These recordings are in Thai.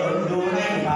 ตนอยู่ในท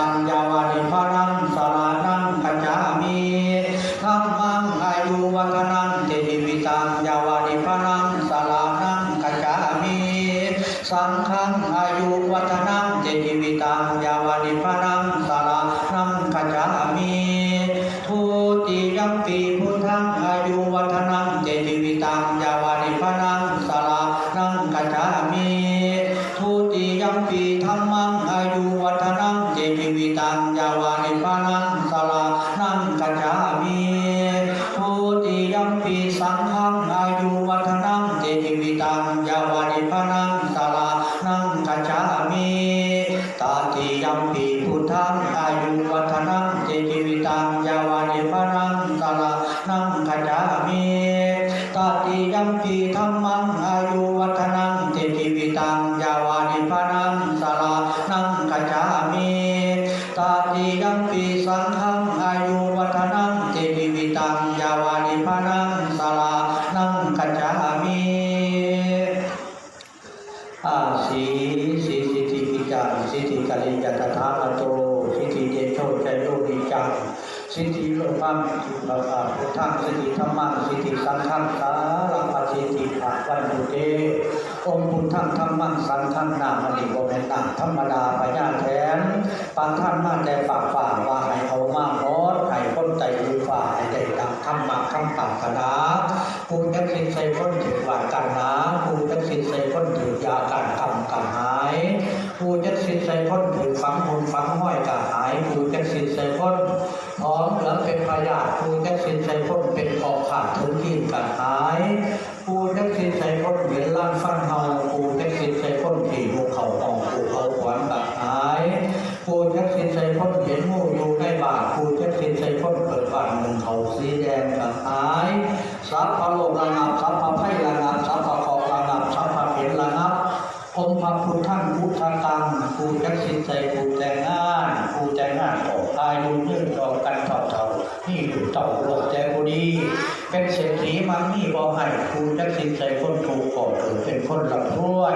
ตังยาวานิพารา ทธังธรรมังสังฆังนามนิโกเมนนามธรรมดาพญาแทนปางท่านมาแต่ปากฝ่าว่าให้เอามาโพดให้พ้นใจอยู่ฝ่าให้ได้ดังธรรมะคำปากคณาผู้ยักษินใส่พ้นถึงว่ากันนาผู้ยักษินใส่พ้นถึงยาการกรรมกันหายผู้ยักษินใส่พ้นถึงฝังมุนฝังห้อยกันหายผู้ยักษินใส่พ้นพร้อมเหลือเป็นพยาธิผู้ยักษินใส่พ้นเป็นออกขาดถึงที่กันหายผู้ยักษินใส่พ้นเหรียญล้านฟันเฮาผู้ยักษินใส่พ้นที่ภูเขาอ่องภูเขาขวานกันหาย ผู้ยักษินใส่พ้นเห็นหมู่อยู่ในบาทผู้ยักษินใส่พ้นเปิดบานหนึ่งเขาสีแดงกัน หายสัพพะโลกระงับสัพพะไพระงับสัพพะเคราะระงับสัพพะเห็นระงับองค์พระพุทธังพุทธตังผู้จักสินใจผู้แต่งงานผู้แต่งงานต่ออายุยืนต่อกันเท่าเท่าๆนี่อยู่เต่าโลกแต่บุรีเป็นเศรษฐีมันนี่บ่ให้ผู้จักสินใจคนถูกก่อถึงเป็นคนหลับรวย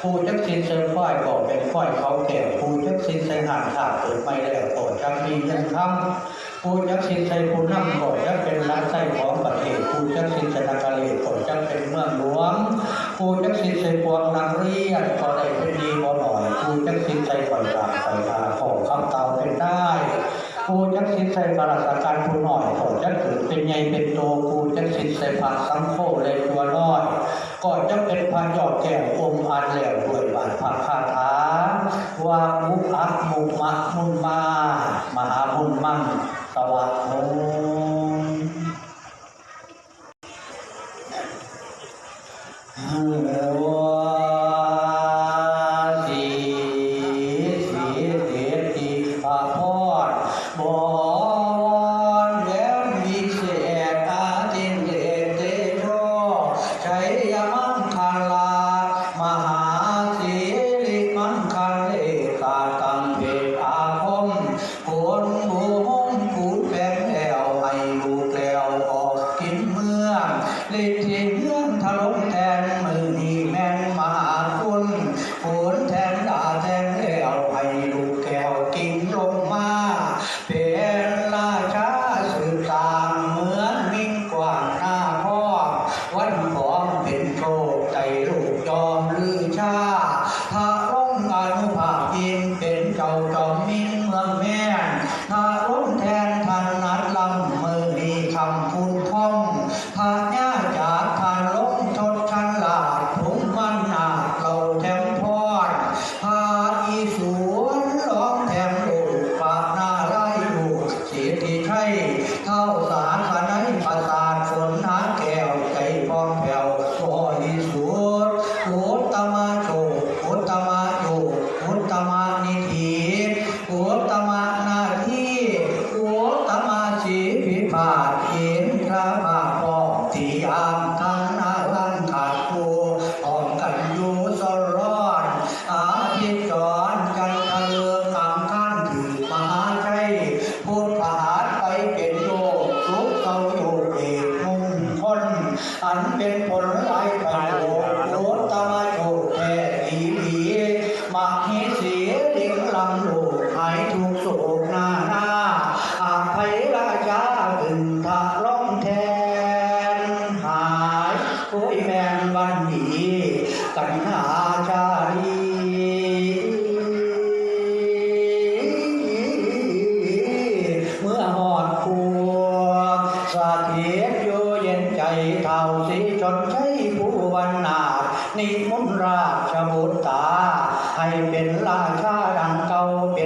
ผู้จักสินใจควายก่อเป็นควายเขาแก่ผู้จักสินใจหันขาดเกิดไม่แล้วก่อจักมียังคำ ผู้ยักษ์สินใจผู้นำก่อนจะเป็นรัฐไส้ของประเทศผู้ยักษ์สินใจนากเลก่อนจะเป็นเมืองหลวงผู้ยักษ์สินใจปวงนักเรียนก็ได้เป็นดีบ่หน่อยผู้ยักษ์สินใจปล่อยปากปล่อยตาขอคำเตาเป็นได้ผู้ยักษ์สินใจปราศการผู้หน่อยก่อนจะเกิดเป็นใหญ่เป็นโตผู้ยักษ์สินใจผาสังโฆเลยตัวน้อยก่อนจะเป็นพานยอดแก้วองค์อันแหล้วด้วยบาทพระคาถาว่ามุอักมุมะมุนมามหาบุญมั่ง สวัสดีานไปเป็นโยกสุขเขาอยกเอกมุ่งคนอันเป็นผล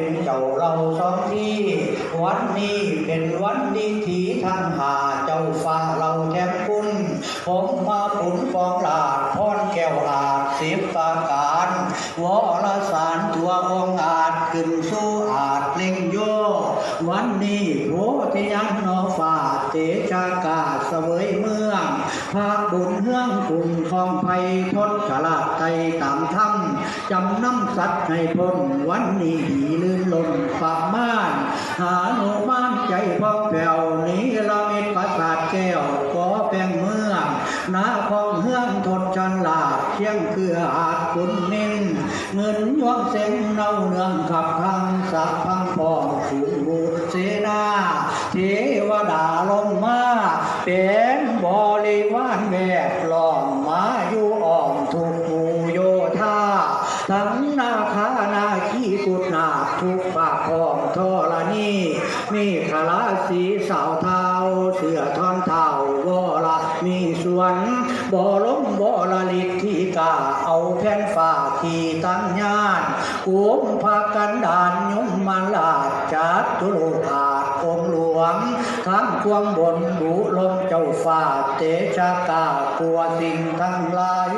เป็นเจ้าเราสองที่ วันนี้เป็นวันดีที่ทั้งหา พระบุญเฮืองกลุ่มทองไพทศฉลาดใจตามธรรมจำน้ำสัตว์ให้พ้นวันนี้ดีลื่นลมปากม่าน หาโนมานใจพองแผ่วนี้ละเม็ดประสาทแก้วก่อแป้งเมืองนาคองเฮืองทดชันลาดเชียงคืออาจคุณนิ่งเงินยวงเส้นเน่าเนืองขับทางสักพังปอง ควงบนบุลมเจ้าฟ้าเตชะกากลัวสิ่งทั้งหลาย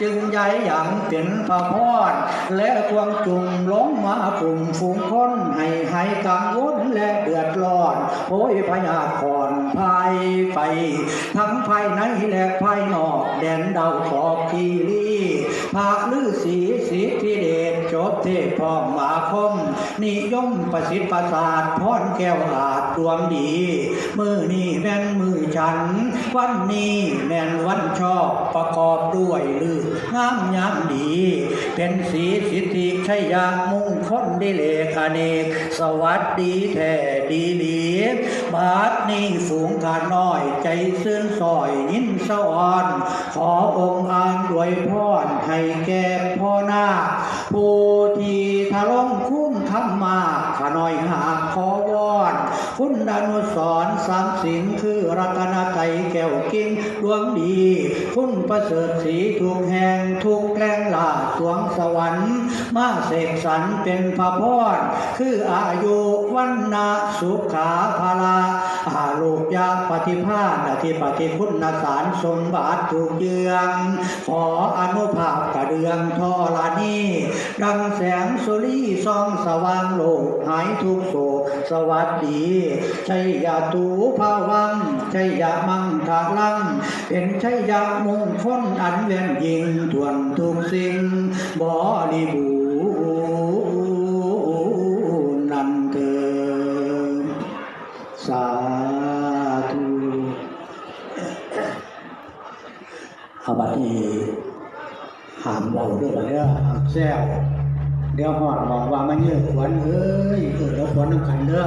จึงย้ายอย่างเป็นพระพรและควงจุ่มลงมากลุ่มฝูงคนให้ให้กังวลและเดือดร้อนโอ้ยพยาคอนภายไป ทั้งภายในและภายนอกแดนดาวขอบคีรีพระฤาษีสิทธิเดชจบเทพพร้อมมาคม นิยมประสิทธิ์ประสาทพรแก้วอาจดวงดี มือนี่แม่นมือฉันวันนี้แม่นวันชอบประกอบด้วยลืองามยามดี เป็นสีสิทธิชัยยามุ่งคลดิเลกอเนก สวัสดีแท้ดีดีบาทนี้ฝูงขาน้อยใจซื่นซอยยิ้นสวรรค์ขอองค์อานด้วยพรให้แก่พ่อนาผู้ที่ทะลงคุ้มคำมาขาน้อยหาขอวอน คุณดานุสรณ์สามสินคือรัตนไตรแก้วกิ้งดวงดีคุณประเสริฐสีทุกแห่งทุกแกลงลาดสวงสวรรค์ มาเสกสรรเป็นพระพรคืออายุวันนาสุขาภาลาอาลูกยาปฏิภาณอธิปฏิคุณสารสมบัติถูกเยือง ขออนุภาพกระเดืองทอลานีดังแสงสุรีส่องสว่างโลกหายทุกโศกสวัสดีชัยยาตูภาวังชัยยามังคาลังเป็นชัยยามงคลอันเวียนยิงทวนทุกสิ่งบริบูรณ์นันเถิดสาธุอาบัดนี้หามเบาด้วยบัดเด้อหามแซวเดี๋ยวหอดบอกว่ามันเยอะขวัญเอ้ยเออเดี๋ยวขวัญน้ำกันเด้อ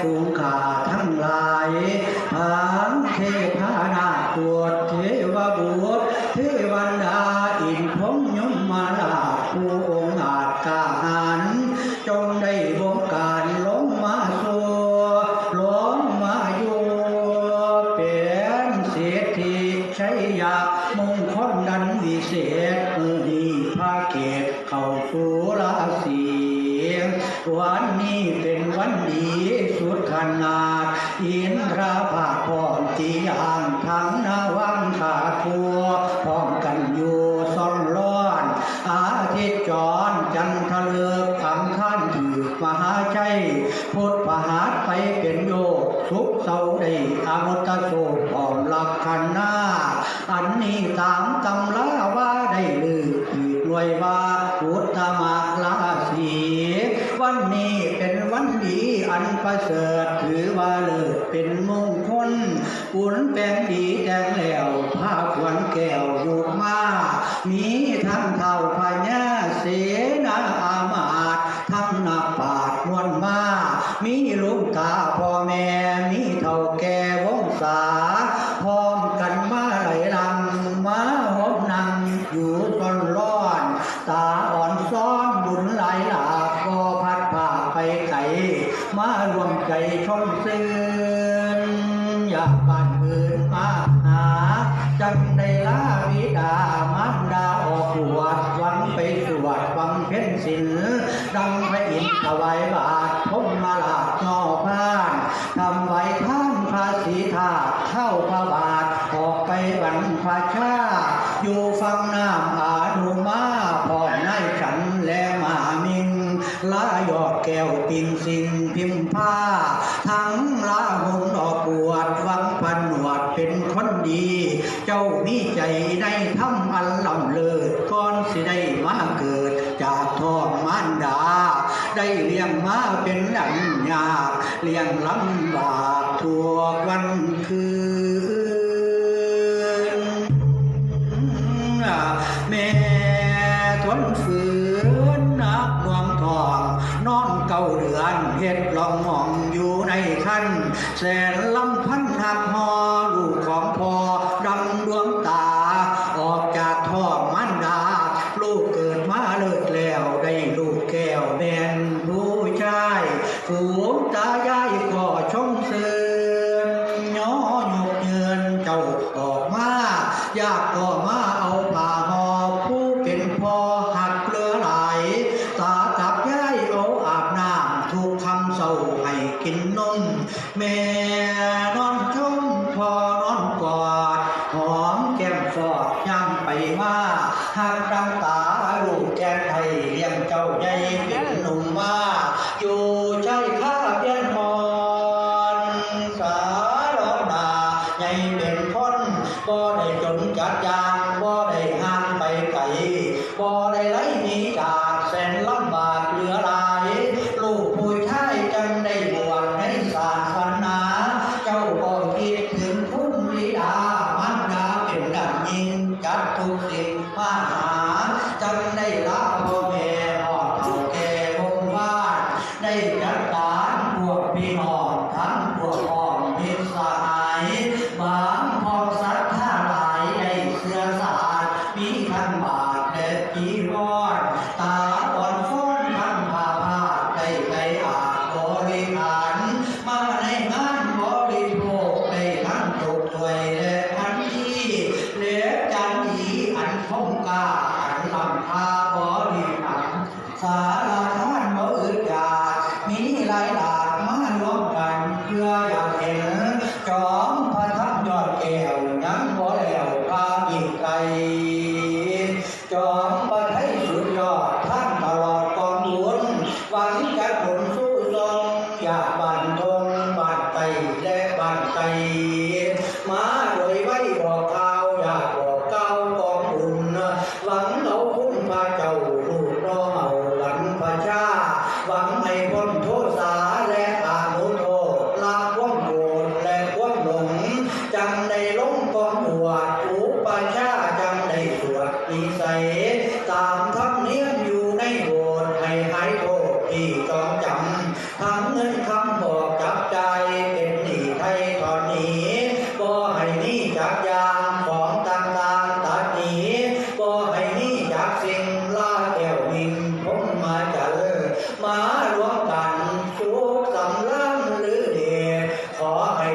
สีสุดขนาดอินทราภาพรจีอ่างทั้งนาวังขาทัวพร้อมกันอยู่ซ่อนร้อน อาทิตย์จรจันทะเลือกอังคานถือมหาใจพุทธปรหารไปเป็นโยสุขเสาได้อมุตโสพร้อมหลักขันหน้า อันนี้ตามตำลาว่าได้ลือขีดหน่ยว่า อันประเสริฐถือว่าเลิศเป็นมงคลอุ่นแปลงดีแดงแล้วผ้าขวันแก้วอยู่มา มีทั้งเท่าพญาเสนาอามา อยู่ฟังน้ำอาดูมาพ่อนายฉันและมามิงลายอดแก้วปินสิงพิมพา Claire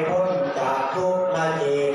พ้นจากทุกข์นั่นเอ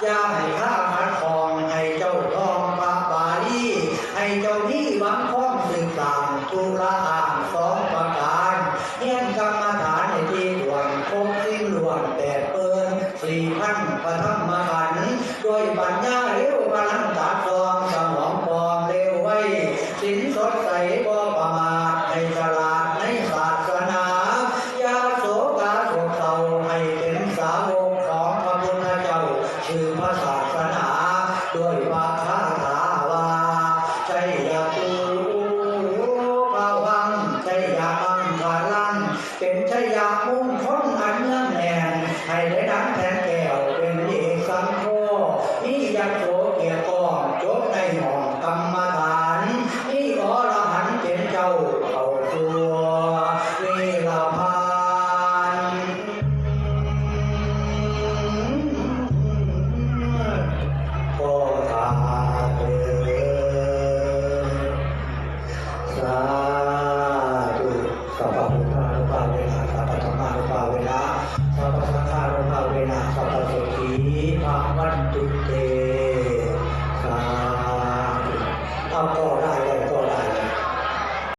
Cha ให้ได้น้ำแทนแก้วเป็นเอกสังโฆนี่ยโสเกียรติจบในหมอ